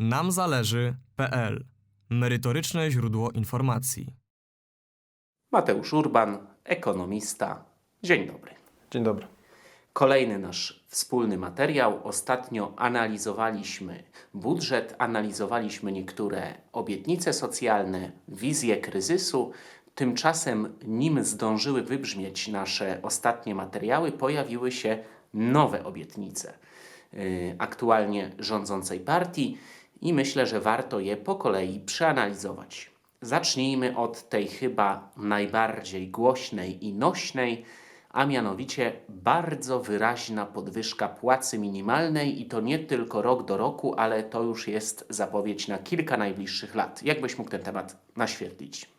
namzależy.pl Merytoryczne źródło informacji. Mateusz Urban, ekonomista. Dzień dobry. Dzień dobry. Kolejny nasz wspólny materiał. Ostatnio analizowaliśmy budżet, analizowaliśmy niektóre obietnice socjalne, wizję kryzysu. Tymczasem, nim zdążyły wybrzmieć nasze ostatnie materiały, pojawiły się nowe obietnice yy, aktualnie rządzącej partii i myślę, że warto je po kolei przeanalizować. Zacznijmy od tej chyba najbardziej głośnej i nośnej, a mianowicie bardzo wyraźna podwyżka płacy minimalnej i to nie tylko rok do roku, ale to już jest zapowiedź na kilka najbliższych lat. Jak byś mógł ten temat naświetlić?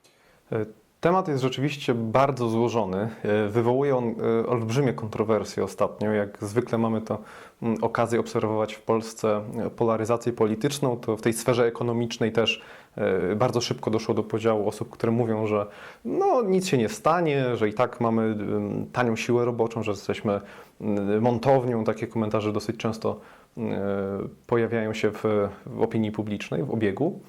Temat jest rzeczywiście bardzo złożony. E, Wywołuje on e, olbrzymie kontrowersje ostatnio. Jak zwykle mamy to mm, okazję obserwować w Polsce e, polaryzację polityczną, to w tej sferze ekonomicznej też bardzo szybko doszło do podziału osób, które mówią, że no, nic się nie stanie, że i tak mamy em, tanią siłę roboczą, że jesteśmy mm, montownią. Takie komentarze dosyć często pojawiają się w, w opinii publicznej, w obiegu.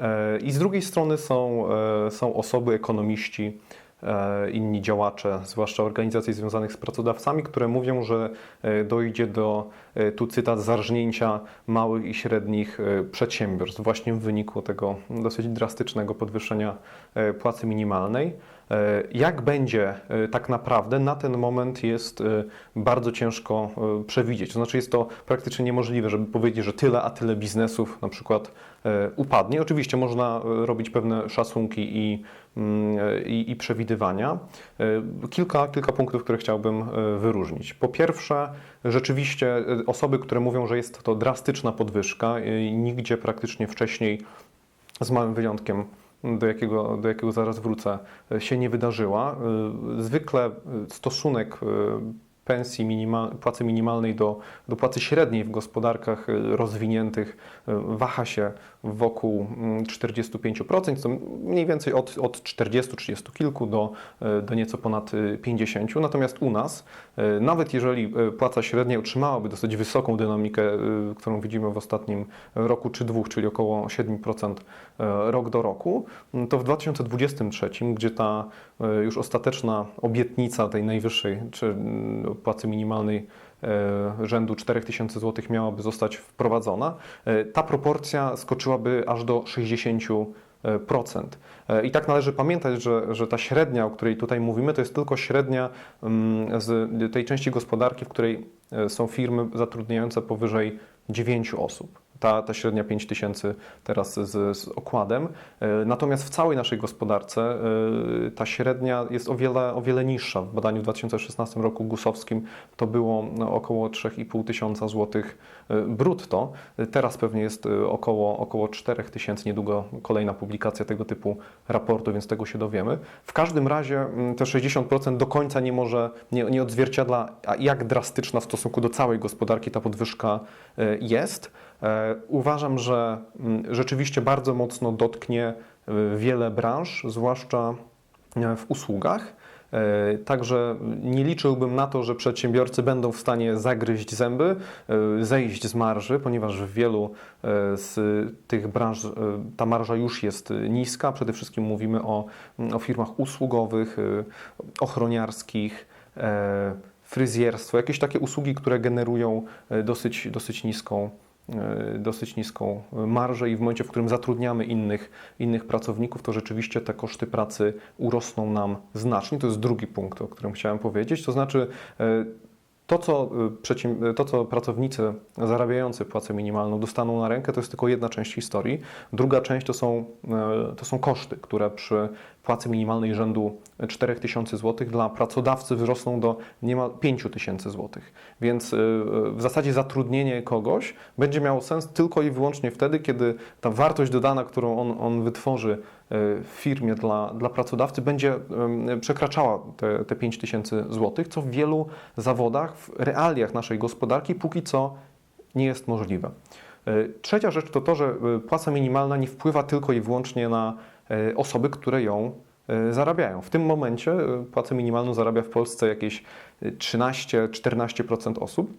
E, I z drugiej strony są, e, są osoby, ekonomiści, e, inni działacze, zwłaszcza organizacji związanych z pracodawcami, które mówią, że dojdzie do, tu cytat, zarżnięcia małych i średnich przedsiębiorstw właśnie w wyniku tego dosyć drastycznego podwyższenia płacy minimalnej. E, Jak będzie e, tak naprawdę, na ten moment jest e, bardzo ciężko przewidzieć. To znaczy jest to praktycznie niemożliwe, żeby powiedzieć, że tyle, a tyle biznesów na przykład upadnie. Oczywiście można robić pewne szacunki i, mm, i, i przewidywania. Kilka, kilka punktów, które chciałbym wyróżnić. Po pierwsze, rzeczywiście osoby, które mówią, że jest to drastyczna podwyżka, nigdzie praktycznie wcześniej, z małym wyjątkiem, do jakiego, do jakiego zaraz wrócę, się nie wydarzyła. Y, Zwykle y, stosunek pensji minima, płacy minimalnej do, do płacy średniej w gospodarkach rozwiniętych waha się wokół mm, 45%, to mniej więcej od, od 40, 30 kilku do, y, do nieco ponad y, 50. Natomiast u nas, y, nawet jeżeli płaca średnia utrzymałaby dosyć wysoką dynamikę, którą widzimy w ostatnim roku czy dwóch, czyli około 7% y, rok do roku, to w 2023, gdzie ta już ostateczna obietnica tej najwyższej, czy płacy minimalnej e, rzędu 4000 zł miałaby zostać wprowadzona, e, ta proporcja skoczyłaby aż do 60%. E, I tak należy pamiętać, że, że ta średnia, o której tutaj mówimy, to jest tylko średnia mm, z tej części gospodarki, w której e, są firmy zatrudniające powyżej 9 osób. Ta, ta średnia 5 tysięcy teraz z, z okładem. E, Natomiast w całej naszej gospodarce e, ta średnia jest o wiele, o wiele niższa. W badaniu w 2016 roku gusowskim to było no, około 3,5 tysiąca złotych e, brutto. Teraz pewnie jest około, około 4 tysięcy. Niedługo kolejna publikacja tego typu raportu, więc tego się dowiemy. W każdym razie mm, te 60% do końca nie może, nie, nie odzwierciedla, jak drastyczna w stosunku do całej gospodarki ta podwyżka jest. E, Uważam, że mm, rzeczywiście bardzo mocno dotknie e, wiele branż, zwłaszcza e, w usługach. Także nie liczyłbym na to, że przedsiębiorcy będą w stanie zagryźć zęby, zejść z marży, ponieważ w wielu z tych branż ta marża już jest niska. Przede wszystkim mówimy o, o firmach usługowych, ochroniarskich, fryzjerstwo, jakieś takie usługi, które generują dosyć, dosyć niską dosyć niską marżę i w momencie, w którym zatrudniamy innych, innych pracowników, to rzeczywiście te koszty pracy urosną nam znacznie. To jest drugi punkt, o którym chciałem powiedzieć. To znaczy e, to co, przedsięb- to, co pracownicy zarabiający płacę minimalną dostaną na rękę, to jest tylko jedna część historii. Druga część to są, e, to są koszty, które przy płacy minimalnej rzędu 4000 zł dla pracodawcy wzrosną do niemal 5000 zł. Więc y, y, w zasadzie zatrudnienie kogoś będzie miało sens tylko i wyłącznie wtedy, kiedy ta wartość dodana, którą on, on wytworzy y, w firmie dla, dla pracodawcy, będzie przekraczała te, te 5000 zł, co w wielu zawodach, w realiach naszej gospodarki póki co nie jest możliwe. Trzecia rzecz to to, że płaca minimalna nie wpływa tylko i wyłącznie na osoby, które ją y, zarabiają. W tym momencie y, płacę minimalną zarabia w Polsce jakieś y, 13-14% osób.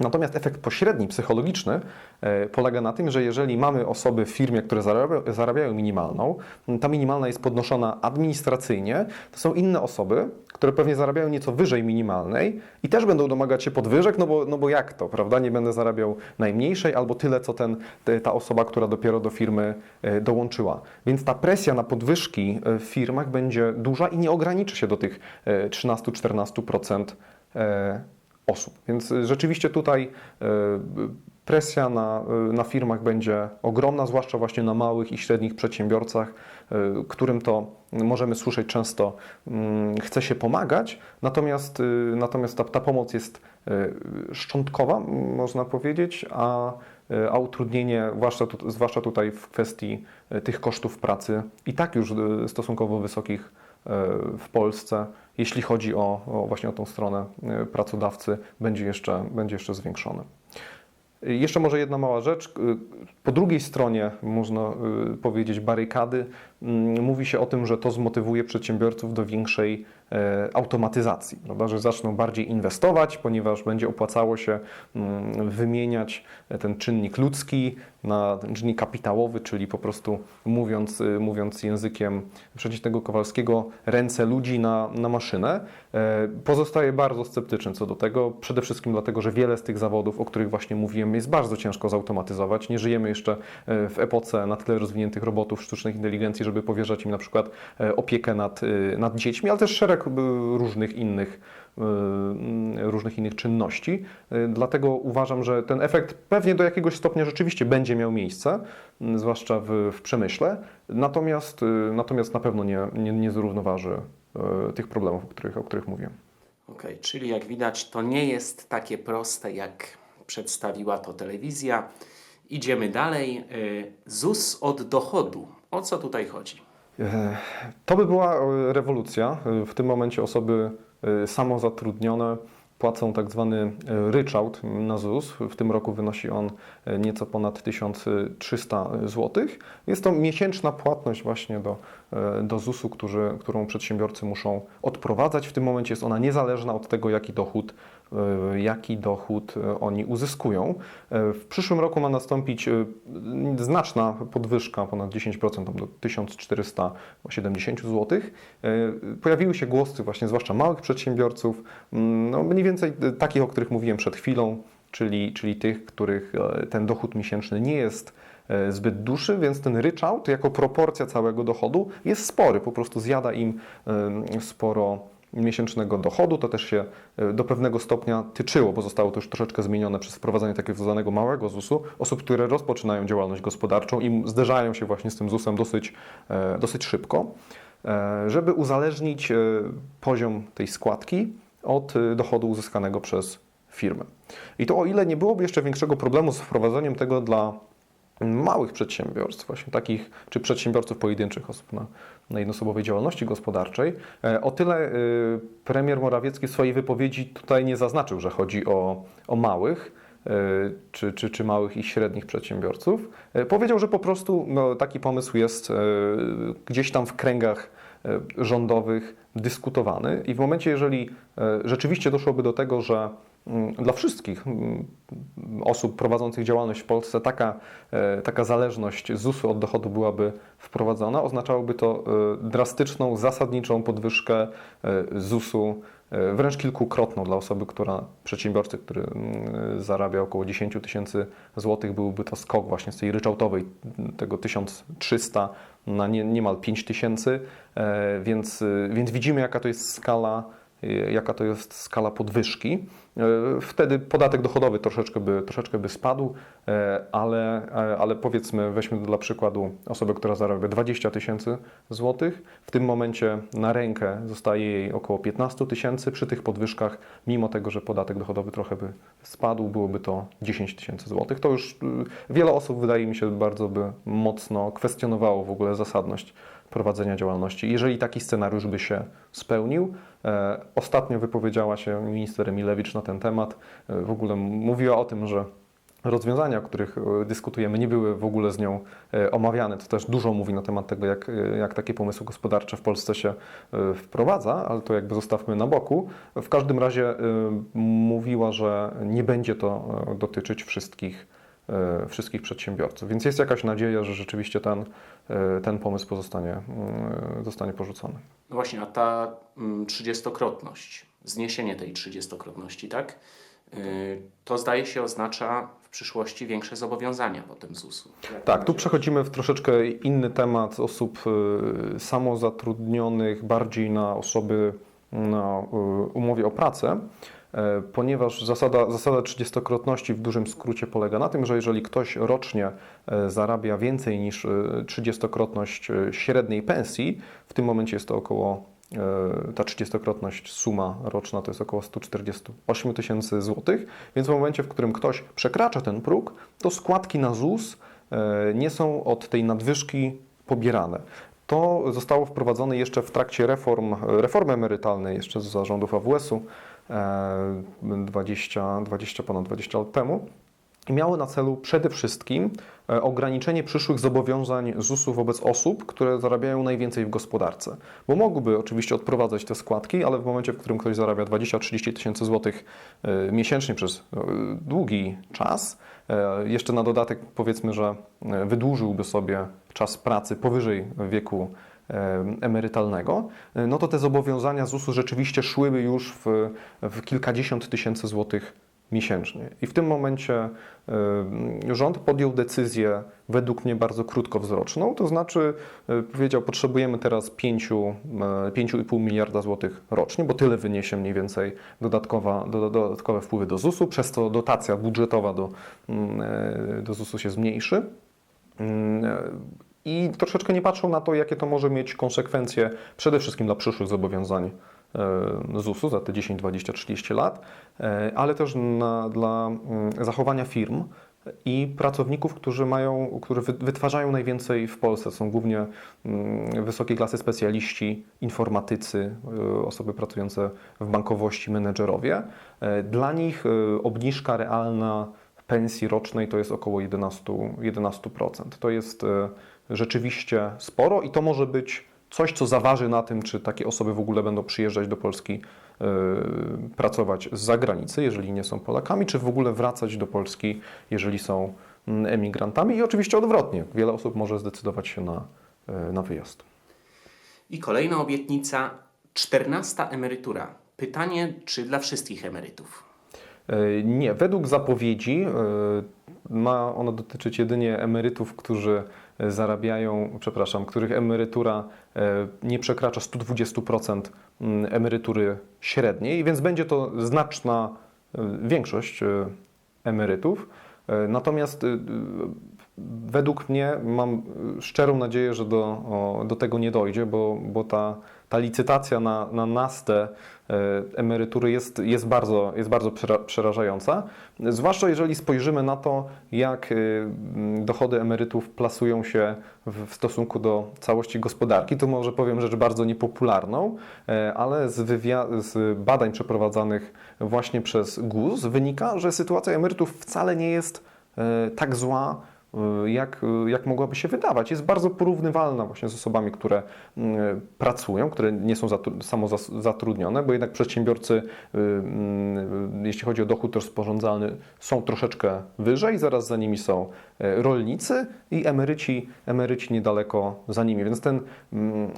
Natomiast efekt pośredni, psychologiczny, e, polega na tym, że jeżeli mamy osoby w firmie, które zarabia, zarabiają minimalną, ta minimalna jest podnoszona administracyjnie, to są inne osoby, które pewnie zarabiają nieco wyżej minimalnej i też będą domagać się podwyżek, no bo, no bo jak to, prawda? Nie będę zarabiał najmniejszej albo tyle, co ten, te- ta osoba, która dopiero do firmy e, dołączyła. Więc ta presja na podwyżki e, w firmach będzie duża i nie ograniczy się do tych e, 13-14% e, osób. Więc rzeczywiście tutaj presja na, na firmach będzie ogromna, zwłaszcza właśnie na małych i średnich przedsiębiorcach, którym to możemy słyszeć często mm, chce się pomagać, natomiast, y, natomiast ta, ta pomoc jest y, szczątkowa, można powiedzieć, a, y, a utrudnienie, zwłaszcza, tu, zwłaszcza tutaj w kwestii y, tych kosztów pracy, i tak już y, stosunkowo wysokich y, w Polsce, jeśli chodzi o, o właśnie o tą stronę y, pracodawcy, będzie jeszcze, będzie jeszcze zwiększone. Jeszcze może jedna mała rzecz. Po drugiej stronie, można y, powiedzieć, barykady, mm, mówi się o tym, że to zmotywuje przedsiębiorców do większej automatyzacji, prawda? że zaczną bardziej inwestować, ponieważ będzie opłacało się mm, wymieniać ten czynnik ludzki na czynnik kapitałowy, czyli po prostu mówiąc, y, mówiąc językiem przeciwnego Kowalskiego, ręce ludzi na, na maszynę. E, Pozostaje bardzo sceptyczny co do tego, przede wszystkim dlatego, że wiele z tych zawodów, o których właśnie mówiłem, jest bardzo ciężko zautomatyzować. Nie żyjemy jeszcze e, w epoce na tyle rozwiniętych robotów sztucznej inteligencji, żeby powierzać im na przykład e, opiekę nad, e, nad dziećmi, ale też szereg różnych innych e, mm, różnych innych czynności. E, Dlatego uważam, że ten efekt pewnie do jakiegoś stopnia rzeczywiście będzie miał miejsce, zwłaszcza w, w przemyśle, natomiast, e, natomiast na pewno nie, nie, nie zrównoważy tych problemów, o których, o których mówiłem. Okej, czyli jak widać, to nie jest takie proste, jak przedstawiła to telewizja. Idziemy dalej. ZUS od dochodu. O co tutaj chodzi? E, To by była e, rewolucja. E, W tym momencie osoby samozatrudnione płacą tak zwany ryczałt na ZUS. W tym roku wynosi on nieco ponad 1300 zł. Jest to miesięczna płatność właśnie do, do ZUS-u, którzy, którą przedsiębiorcy muszą odprowadzać. W tym momencie jest ona niezależna od tego, jaki dochód jaki dochód e, oni uzyskują. E, W przyszłym roku ma nastąpić e, znaczna podwyżka, ponad 10%, tam do 1470 zł. E, Pojawiły się głosy właśnie, zwłaszcza małych przedsiębiorców, mm, no mniej więcej e, takich, o których mówiłem przed chwilą, czyli, czyli tych, których e, ten dochód miesięczny nie jest e, zbyt duży, więc ten ryczałt jako proporcja całego dochodu jest spory, po prostu zjada im e, sporo miesięcznego dochodu. To też się e, do pewnego stopnia tyczyło, bo zostało to już troszeczkę zmienione przez wprowadzanie takiego zwanego małego ZUS-u. Osób, które rozpoczynają działalność gospodarczą i zderzają się właśnie z tym ZUS-em dosyć, e, dosyć szybko, e, żeby uzależnić poziom tej składki od dochodu uzyskanego przez firmę. I to o ile nie byłoby jeszcze większego problemu z wprowadzeniem tego dla małych przedsiębiorstw, właśnie takich, czy przedsiębiorców pojedynczych osób na, na jednoosobowej działalności gospodarczej, e, o tyle y, premier Morawiecki w swojej wypowiedzi tutaj nie zaznaczył, że chodzi o, o małych, y, czy, czy, czy małych i średnich przedsiębiorców. E, Powiedział, że po prostu no, taki pomysł jest e, gdzieś tam w kręgach e, rządowych dyskutowany i w momencie, jeżeli e, rzeczywiście doszłoby do tego, że dla wszystkich mm, osób prowadzących działalność w Polsce taka, e, taka zależność ZUS-u od dochodu byłaby wprowadzona, oznaczałoby to e, drastyczną, zasadniczą podwyżkę e, ZUS-u, wręcz kilkukrotną dla osoby, która, przedsiębiorcy, który mm, zarabia około 10 tysięcy złotych, byłby to skok właśnie z tej ryczałtowej tego 1300 na nie, niemal 5 tysięcy, więc, więc widzimy jaka to jest skala jaka to jest skala podwyżki. E, Wtedy podatek dochodowy troszeczkę by, troszeczkę by spadł, e, ale, e, ale powiedzmy, weźmy dla przykładu osobę, która zarabia 20 tysięcy złotych. W tym momencie na rękę zostaje jej około 15 tysięcy. Przy tych podwyżkach, mimo tego, że podatek dochodowy trochę by spadł, byłoby to 10 tysięcy złotych. To już y, wiele osób, wydaje mi się, bardzo by mocno kwestionowało w ogóle zasadność prowadzenia działalności. Jeżeli taki scenariusz by się spełnił, e, ostatnio wypowiedziała się minister Emilewicz na ten temat. E, w ogóle mówiła o tym, że rozwiązania, o których e, dyskutujemy, nie były w ogóle z nią omawiane. To też dużo mówi na temat tego, jak, jak takie pomysły gospodarcze w Polsce się wprowadza, ale to jakby zostawmy na boku. W każdym razie mówiła, że nie będzie to dotyczyć wszystkich, wszystkich przedsiębiorców. Więc jest jakaś nadzieja, że rzeczywiście ten, e, ten pomysł pozostanie, mm, zostanie porzucony. No właśnie, a ta trzydziestokrotność, zniesienie tej trzydziestokrotności, tak? To zdaje się oznacza w przyszłości większe zobowiązania potem ZUS-u. Tak, tu przechodzimy w troszeczkę inny temat osób samozatrudnionych, bardziej na osoby na umowie o pracę, e, ponieważ zasada, zasada 30-krotności w dużym skrócie polega na tym, że jeżeli ktoś rocznie e, zarabia więcej niż y, 30-krotność y, średniej pensji, w tym momencie jest to około e, ta 30-krotność suma roczna to jest około 148 tysięcy złotych, więc w momencie, w którym ktoś przekracza ten próg, to składki na ZUS e, nie są od tej nadwyżki pobierane. To zostało wprowadzone jeszcze w trakcie reform, reformy emerytalnej, jeszcze z zarządów AWS-u e, 20, 20, ponad 20 lat temu. I miało na celu przede wszystkim e, ograniczenie przyszłych zobowiązań ZUS-u wobec osób, które zarabiają najwięcej w gospodarce. Bo mogłyby oczywiście odprowadzać te składki, ale w momencie, w którym ktoś zarabia 20-30 tysięcy złotych e, miesięcznie przez e, długi czas, e, jeszcze na dodatek powiedzmy, że e, wydłużyłby sobie czas pracy powyżej wieku e, emerytalnego, e, no to te zobowiązania ZUS-u rzeczywiście szłyby już w, w kilkadziesiąt tysięcy złotych miesięcznie. I w tym momencie rząd podjął decyzję według mnie bardzo krótkowzroczną, to znaczy y, powiedział, potrzebujemy teraz 5, y, 5,5 miliarda złotych rocznie, bo tyle wyniesie mniej więcej dodatkowa, do, dodatkowe wpływy do ZUS-u, przez to dotacja budżetowa do, mm, do ZUS-u się zmniejszy. Mm, I troszeczkę nie patrzą na to, jakie to może mieć konsekwencje przede wszystkim dla przyszłych zobowiązań e, ZUS-u za te 10, 20, 30 lat, e, ale też na, dla mm, zachowania firm i pracowników, którzy mają, którzy wy- wytwarzają najwięcej w Polsce. Są głównie mm, wysokiej klasy specjaliści, informatycy, e, osoby pracujące w bankowości, menedżerowie. Dla nich obniżka realna pensji rocznej to jest około 11%. 11%. To jest rzeczywiście sporo i to może być coś, co zaważy na tym, czy takie osoby w ogóle będą przyjeżdżać do Polski, e, pracować z zagranicy, jeżeli nie są Polakami, czy w ogóle wracać do Polski, jeżeli są mm, emigrantami. I oczywiście odwrotnie. Wiele osób może zdecydować się na, e, na wyjazd. I kolejna obietnica, czternasta emerytura. Pytanie, czy dla wszystkich emerytów? E, Nie, według zapowiedzi ma ona dotyczyć jedynie emerytów, którzy zarabiają, przepraszam, których emerytura e, nie przekracza 120% mm, emerytury średniej, więc będzie to znaczna e, większość e, emerytów. Natomiast według mnie mam szczerą nadzieję, że do, do tego nie dojdzie, bo, bo ta, ta licytacja na, na nastę e, emerytury jest, jest bardzo, jest bardzo przera- przerażająca. Zwłaszcza jeżeli spojrzymy na to, jak e, dochody emerytów plasują się w, stosunku do całości gospodarki, to może powiem rzecz bardzo niepopularną, e, ale z, z badań przeprowadzanych właśnie przez GUS wynika, że sytuacja emerytów wcale nie jest tak zła, jak, jak mogłaby się wydawać. Jest bardzo porównywalna właśnie z osobami, które mm, pracują, które nie są zatru- samozatrudnione, bo jednak przedsiębiorcy, y, jeśli chodzi o dochód rozporządzalny, są troszeczkę wyżej, zaraz za nimi są rolnicy i emeryci, emeryci niedaleko za nimi. Więc ten mm,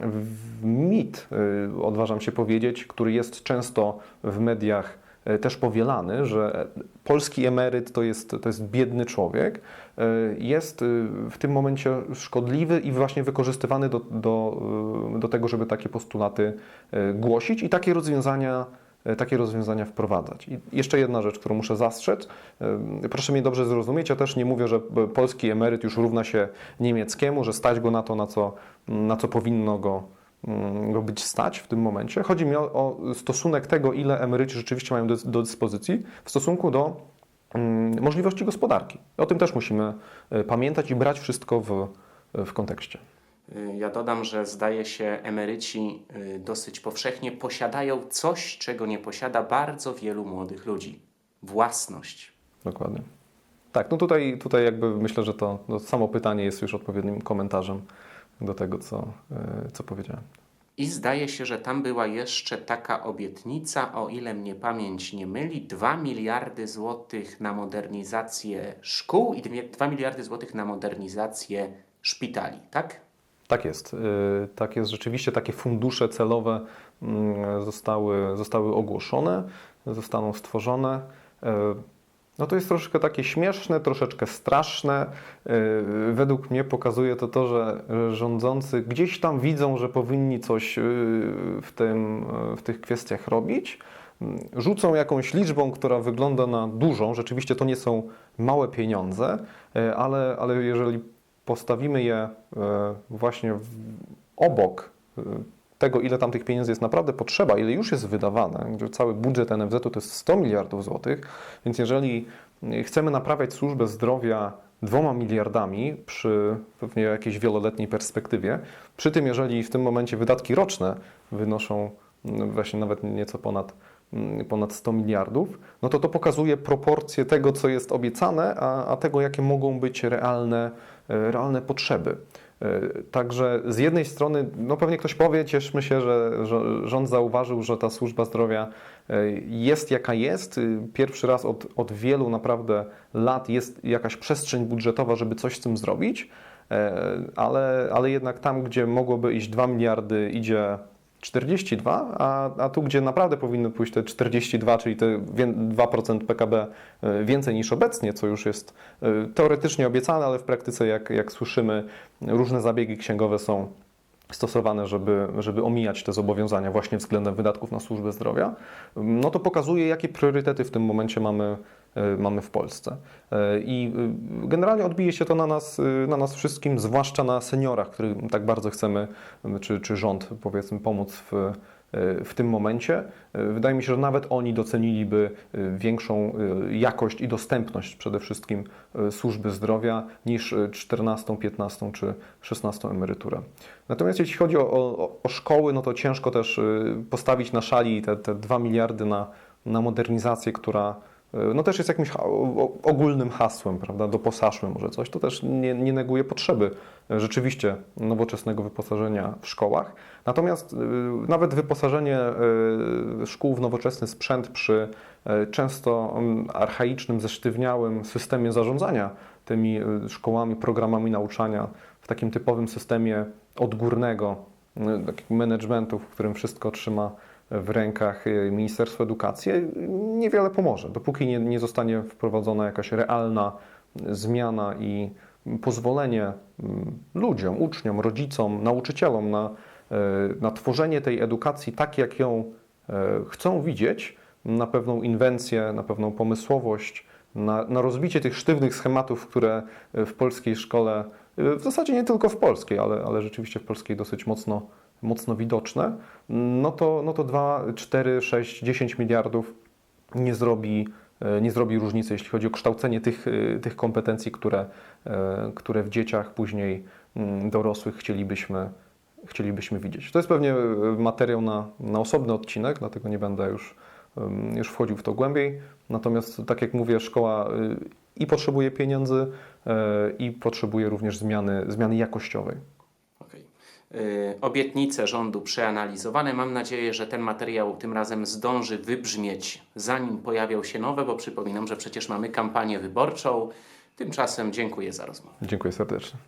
mit, y, odważam się powiedzieć, który jest często w mediach też powielany, że polski emeryt to jest, to jest biedny człowiek, e, jest e, w tym momencie szkodliwy i właśnie wykorzystywany do, do, e, do tego, żeby takie postulaty e, głosić i takie rozwiązania, e, takie rozwiązania wprowadzać. I jeszcze jedna rzecz, którą muszę zastrzec. E, Proszę mnie dobrze zrozumieć, ja też nie mówię, że e, polski emeryt już równa się niemieckiemu, że stać go na to, na co, na co powinno go go być stać w tym momencie. Chodzi mi o, o stosunek tego, ile emeryci rzeczywiście mają do, do dyspozycji w stosunku do mm, możliwości gospodarki. O tym też musimy e, pamiętać i brać wszystko w, w kontekście. Y, Ja dodam, że zdaje się, emeryci y, dosyć powszechnie posiadają coś, czego nie posiada bardzo wielu młodych ludzi własność. Dokładnie. Tak, no tutaj, tutaj jakby myślę, że to, to samo pytanie jest już odpowiednim komentarzem do tego, co, e, co powiedziałem. I zdaje się, że tam była jeszcze taka obietnica, o ile mnie pamięć nie myli, 2 miliardy złotych na modernizację szkół i 2 miliardy złotych na modernizację szpitali, tak? Tak jest. Y, Tak jest. Rzeczywiście takie fundusze celowe mm, zostały, zostały ogłoszone, zostaną stworzone. Y, No to jest troszeczkę takie śmieszne, troszeczkę straszne. Y, Według mnie pokazuje to to, że rządzący gdzieś tam widzą, że powinni coś y, w, tym, w tych kwestiach robić. Mm, Rzucą jakąś liczbą, która wygląda na dużą. Rzeczywiście to nie są małe pieniądze, y, ale, ale jeżeli postawimy je właśnie obok tego, ile tam tych pieniędzy jest naprawdę potrzeba, ile już jest wydawane, gdzie cały budżet NFZ-u to jest 100 miliardów złotych, więc jeżeli e, chcemy naprawiać służbę zdrowia dwoma miliardami przy pewnie jakiejś wieloletniej perspektywie, przy tym jeżeli w tym momencie wydatki roczne wynoszą mm, właśnie nawet nieco ponad mm, ponad 100 miliardów, no to to pokazuje proporcje tego, co jest obiecane, a, a tego, jakie mogą być realne, e, realne potrzeby. E, Także z jednej strony, no pewnie ktoś powie, cieszmy się, że, rząd zauważył, że ta służba zdrowia e, jest jaka jest. Y, Pierwszy raz od, od wielu naprawdę lat jest jakaś przestrzeń budżetowa, żeby coś z tym zrobić, e, ale, ale jednak tam, gdzie mogłoby iść 2 miliardy, idzie 42, a, a tu, gdzie naprawdę powinno pójść te 42, czyli te wię- 2% PKB e, więcej niż obecnie, co już jest e, teoretycznie obiecane, ale w praktyce, jak, jak słyszymy, różne zabiegi księgowe są stosowane, żeby, żeby omijać te zobowiązania właśnie względem wydatków na służbę zdrowia, no to pokazuje, jakie priorytety w tym momencie mamy, mamy w Polsce. E, I e, generalnie odbije się to na nas, e, na nas wszystkim, zwłaszcza na seniorach, którym tak bardzo chcemy, e, czy, czy rząd powiedzmy, pomóc w, e, w tym momencie. E, Wydaje mi się, że nawet oni doceniliby e, większą e, jakość i dostępność przede wszystkim e, służby zdrowia niż e, 14, 15 czy 16 emeryturę. Natomiast jeśli chodzi o, o, o szkoły, no to ciężko też postawić na szali te, te 2 miliardy na, na modernizację, która no też jest jakimś ogólnym hasłem, prawda, doposażmy może coś. To też nie, nie neguje potrzeby y, rzeczywiście nowoczesnego wyposażenia w szkołach. Natomiast y, nawet wyposażenie szkół w nowoczesny sprzęt przy często archaicznym, zesztywniałym systemie zarządzania tymi szkołami, programami nauczania w takim typowym systemie odgórnego takiego managementu, w którym wszystko trzyma w rękach y, Ministerstwo Edukacji, niewiele pomoże, dopóki nie, nie zostanie wprowadzona jakaś realna zmiana i pozwolenie mm, ludziom, uczniom, rodzicom, nauczycielom na, y, na tworzenie tej edukacji tak, jak ją y, chcą widzieć, na pewną inwencję, na pewną pomysłowość, na, na rozbicie tych sztywnych schematów, które w polskiej szkole, w zasadzie nie tylko w polskiej, ale, ale rzeczywiście w polskiej dosyć mocno, mocno widoczne, no to, no to 2, 4, 6, 10 miliardów nie zrobi, e, nie zrobi różnicy, jeśli chodzi o kształcenie tych, e, tych kompetencji, które, e, które w dzieciach, później mm, dorosłych chcielibyśmy, chcielibyśmy widzieć. To jest pewnie materiał na, na osobny odcinek, dlatego nie będę już, już wchodził w to głębiej. Natomiast, tak jak mówię, szkoła y, i potrzebuje pieniędzy, i potrzebuje również zmiany, zmiany jakościowej. Y, Obietnice rządu przeanalizowane. Mam nadzieję, że ten materiał tym razem zdąży wybrzmieć, zanim pojawią się nowe, bo przypominam, że przecież mamy kampanię wyborczą. Tymczasem dziękuję za rozmowę. Dziękuję serdecznie.